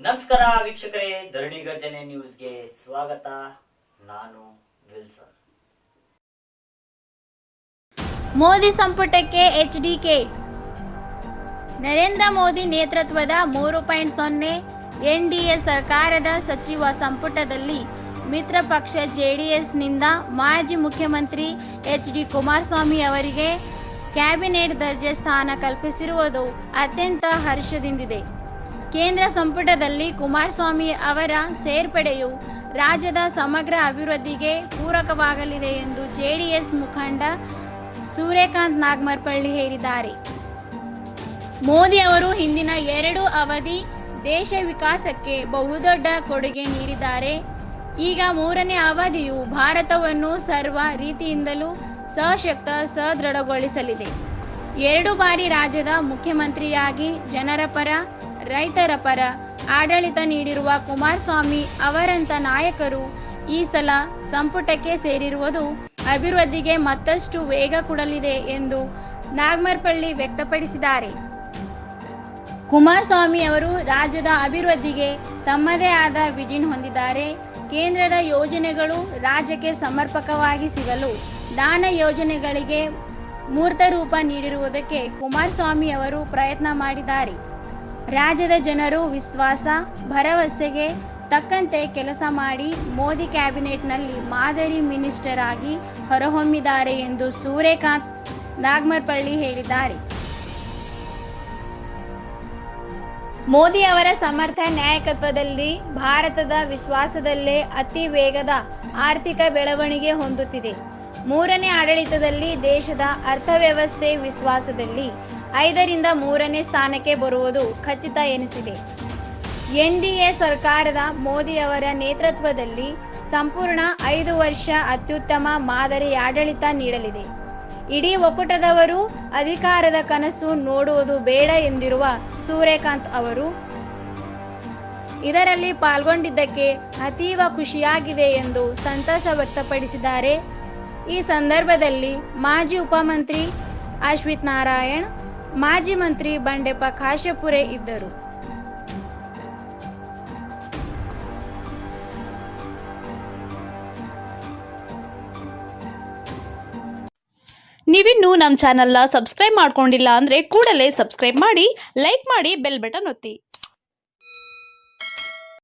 ನಮಸ್ಕಾರ ವೀಕ್ಷಕರೇ ಧರಣಿ ಗರ್ಜನೆ ನ್ಯೂಸ್ಗೆ ಸ್ವಾಗತ. ನಾನು ವಿಲ್ಸನ್ ಮೋದಿ ಸಂಪುಟಕ್ಕೆ ಎಚ್ಡಿಕೆ ನರೇಂದ್ರ ಮೋದಿ ನೇತೃತ್ವದ ಮೂರು ಪಾಯಿಂಟ್ ಸೊನ್ನೆ ಎನ್ಡಿಎ ಸರ್ಕಾರದ ಸಚಿವ ಸಂಪುಟದಲ್ಲಿ ಮಿತ್ರ ಪಕ್ಷ ಜೆಡಿಎಸ್ನಿಂದ ಮಾಜಿ ಮುಖ್ಯಮಂತ್ರಿ ಎಚ್ ಡಿ ಕುಮಾರಸ್ವಾಮಿ ಅವರಿಗೆ ಕ್ಯಾಬಿನೆಟ್ ದರ್ಜೆ ಸ್ಥಾನ ಕಲ್ಪಿಸಿರುವುದು ಅತ್ಯಂತ ಹರ್ಷದಿಂದಿದೆ. ಕೇಂದ್ರ ಸಂಪುಟದಲ್ಲಿ ಕುಮಾರಸ್ವಾಮಿ ಅವರ ಸೇರ್ಪಡೆಯು ರಾಜ್ಯದ ಸಮಗ್ರ ಅಭಿವೃದ್ಧಿಗೆ ಪೂರಕವಾಗಲಿದೆ ಎಂದು ಜೆಡಿಎಸ್ ಮುಖಂಡ ಸೂರ್ಯಕಾಂತ್ ನಾಗಮರ್ಪಳ್ಳಿ ಹೇಳಿದ್ದಾರೆ. ಮೋದಿ ಅವರು ಹಿಂದಿನ ಎರಡು ಅವಧಿ ದೇಶ ವಿಕಾಸಕ್ಕೆ ಬಹುದೊಡ್ಡ ಕೊಡುಗೆ ನೀಡಿದ್ದಾರೆ. ಈಗ ಮೂರನೇ ಅವಧಿಯು ಭಾರತವನ್ನು ಸರ್ವ ರೀತಿಯಿಂದಲೂ ಸಶಕ್ತ, ಸದೃಢಗೊಳಿಸಲಿದೆ. ಎರಡು ಬಾರಿ ರಾಜ್ಯದ ಮುಖ್ಯಮಂತ್ರಿಯಾಗಿ ಜನರ ಪರ ರೈತರ ಪರ ಆಡಳಿತ ನೀಡಿರುವ ಕುಮಾರಸ್ವಾಮಿ ಅವರಂಥ ನಾಯಕರು ಈ ಸಲ ಸಂಪುಟಕ್ಕೆ ಸೇರಿರುವುದು ಅಭಿವೃದ್ಧಿಗೆ ಮತ್ತಷ್ಟು ವೇಗ ಕೊಡಲಿದೆ ಎಂದು ನಾಗಮರ್ಪಳ್ಳಿ ವ್ಯಕ್ತಪಡಿಸಿದ್ದಾರೆ. ಕುಮಾರಸ್ವಾಮಿ ಅವರು ರಾಜ್ಯದ ಅಭಿವೃದ್ಧಿಗೆ ತಮ್ಮದೇ ಆದ ವಿಜಿನ್ ಹೊಂದಿದ್ದಾರೆ. ಕೇಂದ್ರದ ಯೋಜನೆಗಳು ರಾಜ್ಯಕ್ಕೆ ಸಮರ್ಪಕವಾಗಿ ಸಿಗಲು ದಾನ ಯೋಜನೆಗಳಿಗೆ ಮೂರ್ತ ರೂಪ ನೀಡಿರುವುದಕ್ಕೆ ಕುಮಾರಸ್ವಾಮಿ ಅವರು ಪ್ರಯತ್ನ ಮಾಡಿದ್ದಾರೆ. ರಾಜ್ಯದ ಜನರು ವಿಶ್ವಾಸ, ಭರವಸೆಗೆ ತಕ್ಕಂತೆ ಕೆಲಸ ಮಾಡಿ ಮೋದಿ ಕ್ಯಾಬಿನೆಟ್ನಲ್ಲಿ ಮಾದರಿ ಮಿನಿಸ್ಟರ್ ಆಗಿ ಹೊರಹೊಮ್ಮಿದ್ದಾರೆ ಎಂದು ಸೂರ್ಯಕಾಂತ್ ನಾಗಮರ್ಪಳ್ಳಿ ಹೇಳಿದ್ದಾರೆ. ಮೋದಿ ಅವರ ಸಮರ್ಥ ನಾಯಕತ್ವದಲ್ಲಿ ಭಾರತದ ವಿಶ್ವಾಸದಲ್ಲೇ ಅತಿ ವೇಗದ ಆರ್ಥಿಕ ಬೆಳವಣಿಗೆ ಹೊಂದುತ್ತಿದೆ. ಮೂರನೇ ಆಡಳಿತದಲ್ಲಿ ದೇಶದ ಅರ್ಥವ್ಯವಸ್ಥೆ ವಿಶ್ವಾಸದಲ್ಲಿ ಐದರಿಂದ ಮೂರನೇ ಸ್ಥಾನಕ್ಕೆ ಬರುವುದು ಖಚಿತ ಎನಿಸಿದೆ. ಎನ್ಡಿಎ ಸರ್ಕಾರದ ಮೋದಿ ಅವರ ನೇತೃತ್ವದಲ್ಲಿ ಸಂಪೂರ್ಣ ಐದು ವರ್ಷ ಅತ್ಯುತ್ತಮ ಮಾದರಿ ಆಡಳಿತ ನೀಡಲಿದೆ. ಇಡೀ ಒಕ್ಕೂಟದವರು ಅಧಿಕಾರದ ಕನಸು ನೋಡುವುದು ಬೇಡ ಎಂದಿರುವ ಸೂರ್ಯಕಾಂತ್ ಅವರು, ಇದರಲ್ಲಿ ಪಾಲ್ಗೊಂಡಿದ್ದಕ್ಕೆ ಅತೀವ ಖುಷಿಯಾಗಿದೆ ಎಂದು ಸಂತಸ ವ್ಯಕ್ತಪಡಿಸಿದ್ದಾರೆ. ಈ ಸಂದರ್ಭದಲ್ಲಿ ಮಾಜಿ ಉಪಮಂತ್ರಿ ಅಶ್ವಿತ್ ನಾರಾಯಣ್ ಮಾಜಿ ಮಂತ್ರಿ ಬಂಡೆಪ್ಪ ಕಾಶ್ಯಪುರೆ ಇದ್ದರು. ನೀವಿನ್ನೂ ನಮ್ಮ ಚಾನಲ್ನ ಸಬ್ಸ್ಕ್ರೈಬ್ ಮಾಡ್ಕೊಂಡಿಲ್ಲ ಅಂದರೆ ಕೂಡಲೇ ಸಬ್ಸ್ಕ್ರೈಬ್ ಮಾಡಿ, ಲೈಕ್ ಮಾಡಿ, ಬೆಲ್ ಬಟನ್ ಒತ್ತಿ.